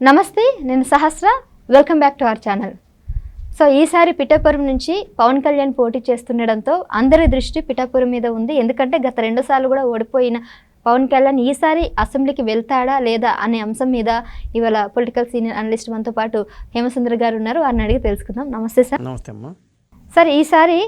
నమస్తే నేను Sahasra. Welcome back to our channel so ఈసారి పిఠాపురం నుంచి పవన్ కళ్యాణ్ పోటీ చేస్తుండడంతో అందరి దృష్టి పిఠాపురం మీద ఉంది. ఎందుకంటే గత రెండు సార్లు కూడా ఓడిపోయిన పవన్ కళ్యాణ్ ఈసారి అసెంబ్లీకి వెళ్తాడా లేదా అనే అంశం మీద ఇవాళ పొలిటికల్ సీనియర్ అనలిస్ట్ మనతో పాటు హేమసుందర్ గారు ఉన్నారు. వారిని అడిగి తెలుసుకుందాం. నమస్తే సార్. నమస్తే అమ్మా. సార్ ఈసారి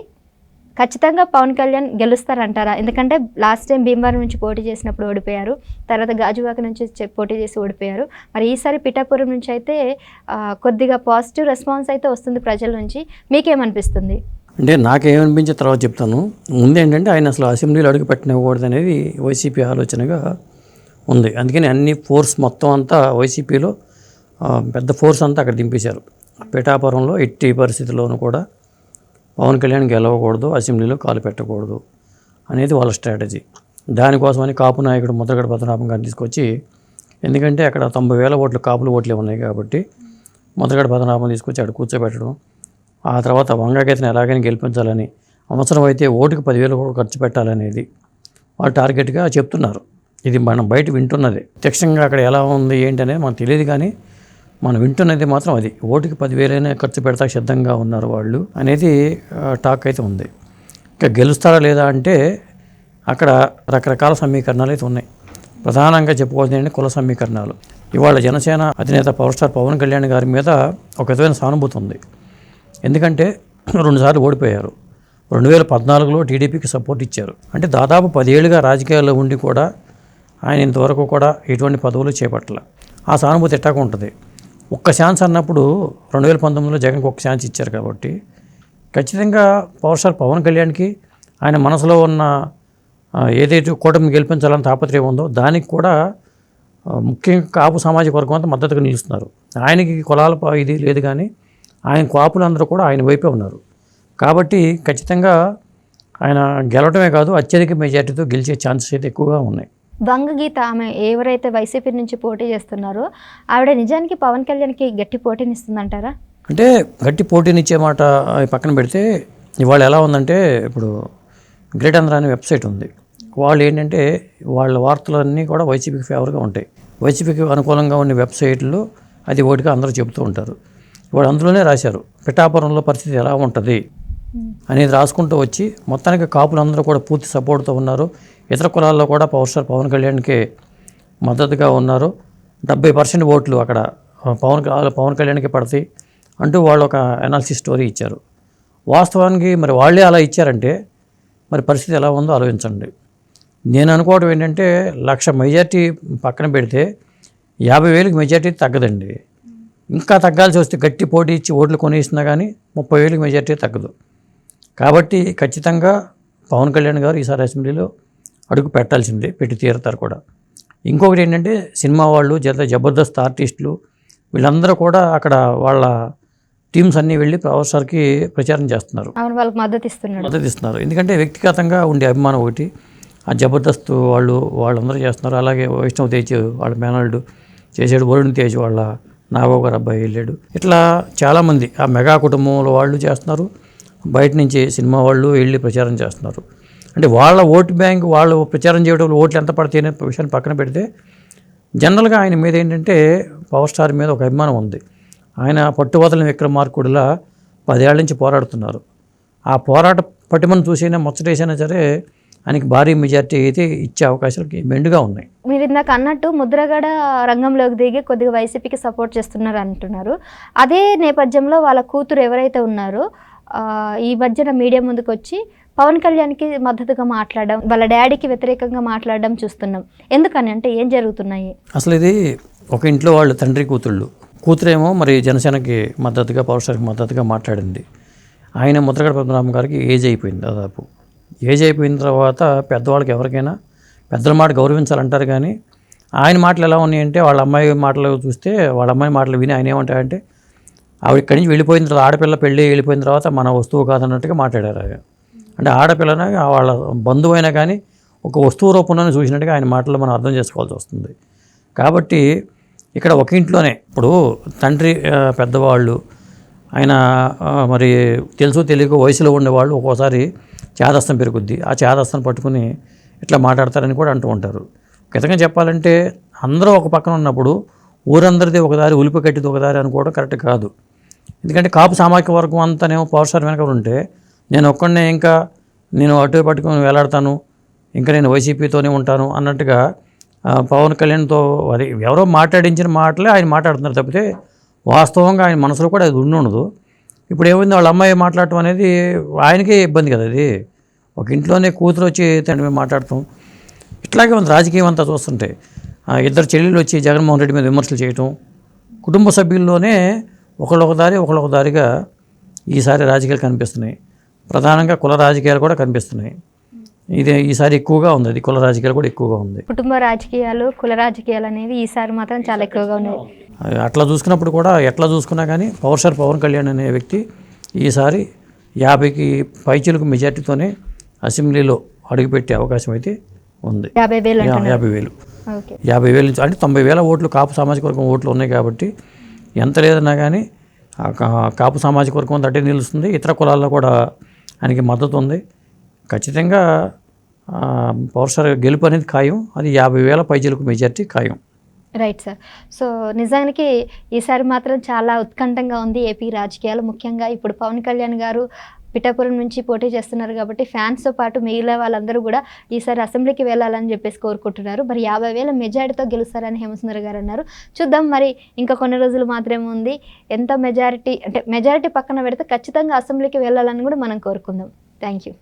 ఖచ్చితంగా పవన్ కళ్యాణ్ గెలుస్తారంటారా? ఎందుకంటే లాస్ట్ టైం భీమవరం నుంచి పోటీ చేసినప్పుడు ఓడిపోయారు. తర్వాత గాజువాక నుంచి చె- పోటీ చేసి ఓడిపోయారు. మరి ఈసారి పిఠాపురం నుంచి అయితే కొద్దిగా పాజిటివ్ రెస్పాన్స్ అయితే వస్తుంది ప్రజల నుంచి. మీకేమనిపిస్తుంది? అంటే నాకేమనిపించిన తర్వాత చెప్తాను. ముందు ఏంటంటే ఆయన అసలు అసెంబ్లీలో అడుగుపెట్టనివ్వకూడదు అనేది వైసీపీ ఆలోచనగా ఉంది. అందుకని అన్ని ఫోర్స్ మొత్తం అంతా వైసీపీలో పెద్ద ఫోర్స్ అంతా అక్కడ దింపేశారు. పిఠాపురంలో ఎట్టి పరిస్థితుల్లోనూ కూడా పవన్ కళ్యాణ్ గెలవకూడదు అసెంబ్లీలో కాలు పెట్టకూడదు అనేది వాళ్ళ స్ట్రాటజీ. దానికోసమని కాపు నాయకుడు ముద్రగడ పద్మనాభం గారిని తీసుకొచ్చి ఎందుకంటే అక్కడ తొంభై వేల ఓట్లు కాపులు ఓట్లే ఉన్నాయి కాబట్టి ముద్రగడ పద్మనాభం తీసుకొచ్చి అక్కడ కూర్చోబెట్టడం ఆ తర్వాత వంగగీతను ఎలాగైనా గెలిపించాలని అవసరమైతే ఓటుకు పదివేలు కూడా ఖర్చు పెట్టాలనేది వాళ్ళు టార్గెట్గా చెప్తున్నారు. ఇది మనం బయట వింటున్నది. ప్రత్యక్షంగా అక్కడ ఎలా ఉంది ఏంటి అనేది మనకు తెలియదు కానీ మనం వింటున్నది మాత్రం అది. ఓటుకి పదివేలైనా ఖర్చు పెడతా సిద్ధంగా ఉన్నారు వాళ్ళు అనేది టాక్ అయితే ఉంది. ఇంకా గెలుస్తారా లేదా అంటే అక్కడ రకరకాల సమీకరణాలు అయితే ఉన్నాయి. ప్రధానంగా చెప్పుకోవాల్సింది ఏంటంటే కుల సమీకరణాలు. ఇవాళ జనసేన అధినేత పవర్ స్టార్ పవన్ కళ్యాణ్ గారి మీద ఒక విధమైన సానుభూతి ఉంది. ఎందుకంటే రెండుసార్లు ఓడిపోయారు. రెండు వేల పద్నాలుగులో టీడీపీకి సపోర్ట్ ఇచ్చారు. అంటే దాదాపు పదేళ్ళుగా రాజకీయాల్లో ఉండి కూడా ఆయన ఇంతవరకు కూడా ఎటువంటి పదవులు చేపట్టాల. ఆ సానుభూతి ఎట్టాగా ఉంటుంది. ఒక్క ఛాన్స్ అన్నప్పుడు రెండు వేల పంతొమ్మిదిలో జగన్కి ఒక్క ఛాన్స్ ఇచ్చారు కాబట్టి ఖచ్చితంగా పవర్ స్టార్ పవన్ కళ్యాణ్కి ఆయన మనసులో ఉన్న ఏదైతే కూటమి గెలిపించాలని తాపత్రయం ఉందో దానికి కూడా ముఖ్యంగా కాపు సామాజిక వర్గం అంతా మద్దతుగా నిలుస్తున్నారు. ఆయనకి కులాల ఇది లేదు కానీ ఆయన కాపులందరూ కూడా ఆయన వైపే ఉన్నారు. కాబట్టి ఖచ్చితంగా ఆయన గెలవటమే కాదు అత్యధిక మెజార్టీతో గెలిచే ఛాన్సెస్ అయితే ఎక్కువగా ఉన్నాయి. గీత ఆమె ఎవరైతే వైసీపీ నుంచి పోటీ చేస్తున్నారో ఆవిడ నిజానికి పవన్ కళ్యాణ్కి గట్టి పోటీని ఇస్తుందంటారా అంటే గట్టి పోటీనిచ్చే మాట పక్కన పెడితే ఇవాళ ఎలా ఉందంటే ఇప్పుడు గ్రేట్ ఆంధ్ర అనే వెబ్సైట్ ఉంది. వాళ్ళు ఏంటంటే వాళ్ళ వార్తలన్నీ కూడా వైసీపీకి ఫేవర్గా ఉంటాయి. వైసీపీకి అనుకూలంగా ఉన్న వెబ్సైట్లు అది ఒకటిగా అందరూ చెబుతూ ఉంటారు. వాళ్ళు అందులోనే రాశారు పిఠాపురంలో పరిస్థితి ఎలా ఉంటుంది? అనేది రాసుకుంటూ వచ్చి మొత్తానికి కాపులందరూ కూడా పూర్తి సపోర్ట్తో ఉన్నారు. ఇతర కులాల్లో కూడా పవర్ స్టార్ పవన్ కళ్యాణ్కి మద్దతుగా ఉన్నారు. డెబ్బై పర్సెంట్ ఓట్లు అక్కడ పవన్ పవన్ కళ్యాణ్కి పడతాయి అంటూ వాళ్ళు ఒక అనాలిసిస్ స్టోరీ ఇచ్చారు. వాస్తవానికి మరి వాళ్ళే అలా ఇచ్చారంటే మరి పరిస్థితి ఎలా ఉందో ఆలోచించండి. నేను అనుకోవడం ఏంటంటే లక్ష మెజార్టీ పక్కన పెడితే యాభై వేలకు మెజార్టీ తగ్గదండి. ఇంకా తగ్గాల్సి వస్తే గట్టి పోటీ ఇచ్చి ఓట్లు కొనేసినా కానీ ముప్పై వేలకు మెజార్టీ తగ్గదు. కాబట్టి ఖచ్చితంగా పవన్ కళ్యాణ్ గారు ఈసారి అసెంబ్లీలో అడుగు పెట్టాల్సిందే పెట్టి తీరుతారు కూడా. ఇంకొకటి ఏంటంటే సినిమా వాళ్ళు జత జబర్దస్త్ ఆర్టిస్టులు వీళ్ళందరూ కూడా అక్కడ వాళ్ళ టీమ్స్ అన్నీ వెళ్ళి పవర్ స్టార్కి ప్రచారం చేస్తున్నారు. వాళ్ళకి మద్దతు ఇస్తున్నాడు మద్దతు ఇస్తున్నారు. ఎందుకంటే వ్యక్తిగతంగా ఉండే అభిమానం ఒకటి ఆ జబర్దస్త్ వాళ్ళు వాళ్ళందరూ చేస్తున్నారు. అలాగే వైష్ణవ్ తేజ్ వాళ్ళ మేనల్డ్ చేసాడు వరుణ్ తేజ్ వాళ్ళ నాగో గారు అబ్బాయి వెళ్ళాడు. ఇట్లా చాలామంది ఆ మెగా కుటుంబంలో వాళ్ళు చేస్తున్నారు. బయట నుంచి సినిమా వాళ్ళు వెళ్ళి ప్రచారం చేస్తున్నారు. అంటే వాళ్ళ ఓటు బ్యాంక్ వాళ్ళు ప్రచారం చేయడం ఓట్లు ఎంత పడతాయి అనే విషయాన్ని పక్కన పెడితే జనరల్గా ఆయన మీద ఏంటంటే పవర్ స్టార్ మీద ఒక అభిమానం ఉంది. ఆయన పట్టువదలని విక్రమార్కుడిలా పదేళ్ళ నుంచి పోరాడుతున్నారు. ఆ పోరాట పటిమను చూసైనా ముచ్చటేసైనా సరే ఆయనకి భారీ మెజార్టీ అయితే ఇచ్చే అవకాశాలు మెండుగా ఉన్నాయి. మీరు ఇందాక అన్నట్టు ముద్రగడ రంగంలోకి దిగి కొద్దిగా వైసీపీకి సపోర్ట్ చేస్తున్నారు అంటున్నారు. అదే నేపథ్యంలో వాళ్ళ కూతురు ఎవరైతే ఉన్నారో ఈ మధ్యన మీడియా ముందుకు వచ్చి పవన్ కళ్యాణ్కి మద్దతుగా మాట్లాడడం వాళ్ళ డాడీకి వ్యతిరేకంగా మాట్లాడడం చూస్తున్నాం. ఎందుకని అంటే ఏం జరుగుతున్నాయి? అసలు ఇది ఒక ఇంట్లో వాళ్ళు తండ్రి కూతుళ్ళు. కూతురేమో మరి జనసేనకి మద్దతుగా పవర్ స్టార్కి మద్దతుగా మాట్లాడింది. ఆయన ముద్రగడ పద్మనాభం గారికి ఏజ్ అయిపోయింది దాదాపు. ఏజ్ అయిపోయిన తర్వాత పెద్దవాళ్ళకి ఎవరికైనా పెద్దల మాట గౌరవించాలంటారు కానీ ఆయన మాటలు ఎలా ఉన్నాయంటే వాళ్ళ అమ్మాయి మాటలు చూస్తే వాళ్ళ అమ్మాయి మాటలు విని ఆయన ఏమంటాడంటే ఆవిడ ఇక్కడి నుంచి వెళ్ళిపోయిన తర్వాత ఆడపిల్ల పెళ్ళి వెళ్ళిపోయిన తర్వాత మన వస్తువు కాదన్నట్టుగా మాట్లాడారు ఆయన. అంటే ఆడపిల్లన వాళ్ళ బంధువైనా కానీ ఒక వస్తువు రూపంలోనే చూసినట్టుగా ఆయన మాటలు మనం అర్థం చేసుకోవాల్సి వస్తుంది. కాబట్టి ఇక్కడ ఒక ఇంట్లోనే ఇప్పుడు తండ్రి పెద్దవాళ్ళు ఆయన మరి తెలుసు తెలియక వయసులో ఉండేవాళ్ళు ఒక్కోసారి చేదస్తం పెరుగుద్ది. ఆ చేదస్తం పట్టుకుని ఇట్లా మాట్లాడతారని కూడా అంటూ ఉంటారు. ఖచ్చితంగా చెప్పాలంటే అందరూ ఒక పక్కన ఉన్నప్పుడు ఊరందరిది ఒకదారి ఉలిపి కట్టిది ఒకదారి అనుకోవడం కరెక్ట్ కాదు. ఎందుకంటే కాపు సామాజిక వర్గం అంతానేమో పవర్ వెనక ఉంటే నేను ఒక్కడనే ఇంకా నేను అటు పట్టుకొని వేలాడతాను ఇంకా నేను వైసీపీతోనే ఉంటాను అన్నట్టుగా పవన్ కళ్యాణ్తో అది ఎవరో మాట్లాడించిన మాటలే ఆయన మాట్లాడుతున్నారు తప్పితే వాస్తవంగా ఆయన మనసులో కూడా అది ఉండదు. ఇప్పుడు ఏమైంది? వాళ్ళ అమ్మాయి మాట్లాడటం అనేది ఆయనకే ఇబ్బంది కదా అది. ఒక ఇంట్లోనే కూతురు వచ్చి తండ్రి మేము మాట్లాడటం. ఇట్లాగే ఉంది రాజకీయం అంతా చూస్తుంటే. ఇద్దరు చెల్లెళ్ళు వచ్చి జగన్మోహన్ రెడ్డి మీద విమర్శలు చేయటం. కుటుంబ సభ్యుల్లోనే ఒకళ్ళొక దారి ఒకళ్ళొక దారిగా ఈసారి రాజకీయాలు కనిపిస్తున్నాయి. ప్రధానంగా కుల రాజకీయాలు కూడా కనిపిస్తున్నాయి. ఇది ఈసారి ఎక్కువగా ఉంది. అది కుల రాజకీయాలు కూడా ఎక్కువగా ఉంది. కుటుంబ రాజకీయాలు కుల రాజకీయాలు అనేవి ఈసారి మాత్రం చాలా ఎక్కువగా ఉన్నాయి. అట్లా చూసుకున్నప్పుడు కూడా ఎట్లా చూసుకున్నా కానీ పవర్ స్టార్ పవన్ కళ్యాణ్ అనే వ్యక్తి ఈసారి యాభైకి పైచీలకు మెజార్టీతోనే అసెంబ్లీలో అడుగుపెట్టే అవకాశం అయితే ఉంది. యాభై వేలు యాభై వేలు. యాభై వేలు నుంచి అంటే తొంభై వేల ఓట్లు కాపు సామాజిక వర్గం ఓట్లు ఉన్నాయి కాబట్టి ఎంత లేదన్నా కానీ కాపు సామాజిక వర్గం తట్టే నిలుస్తుంది. ఇతర కులాల్లో కూడా ఆయనకి మద్దతు ఉంది. ఖచ్చితంగా పవర్ గెలుపు అనేది ఖాయం. అది యాభై వేల పైజీలకు మెజార్టీ ఖాయం. Right sir. సో నిజానికి ఈసారి మాత్రం చాలా ఉత్కంఠంగా ఉంది ఏపీ రాజకీయాలు. ముఖ్యంగా ఇప్పుడు పవన్ కళ్యాణ్ గారు పిఠాపురం నుంచి పోటీ చేస్తున్నారు కాబట్టి ఫ్యాన్స్తో పాటు మిగిలిన వాళ్ళందరూ కూడా ఈసారి అసెంబ్లీకి వెళ్ళాలని చెప్పేసి కోరుకుంటున్నారు. మరి యాభై వేల మెజారిటీతో గెలుస్తారని హేమసుందర్ గారు అన్నారు. చూద్దాం మరి ఇంకా కొన్ని రోజులు మాత్రమే ఉంది. ఎంత మెజారిటీ అంటే మెజారిటీ పక్కన పెడితే ఖచ్చితంగా అసెంబ్లీకి వెళ్ళాలని కూడా మనం కోరుకుందాం. Thank you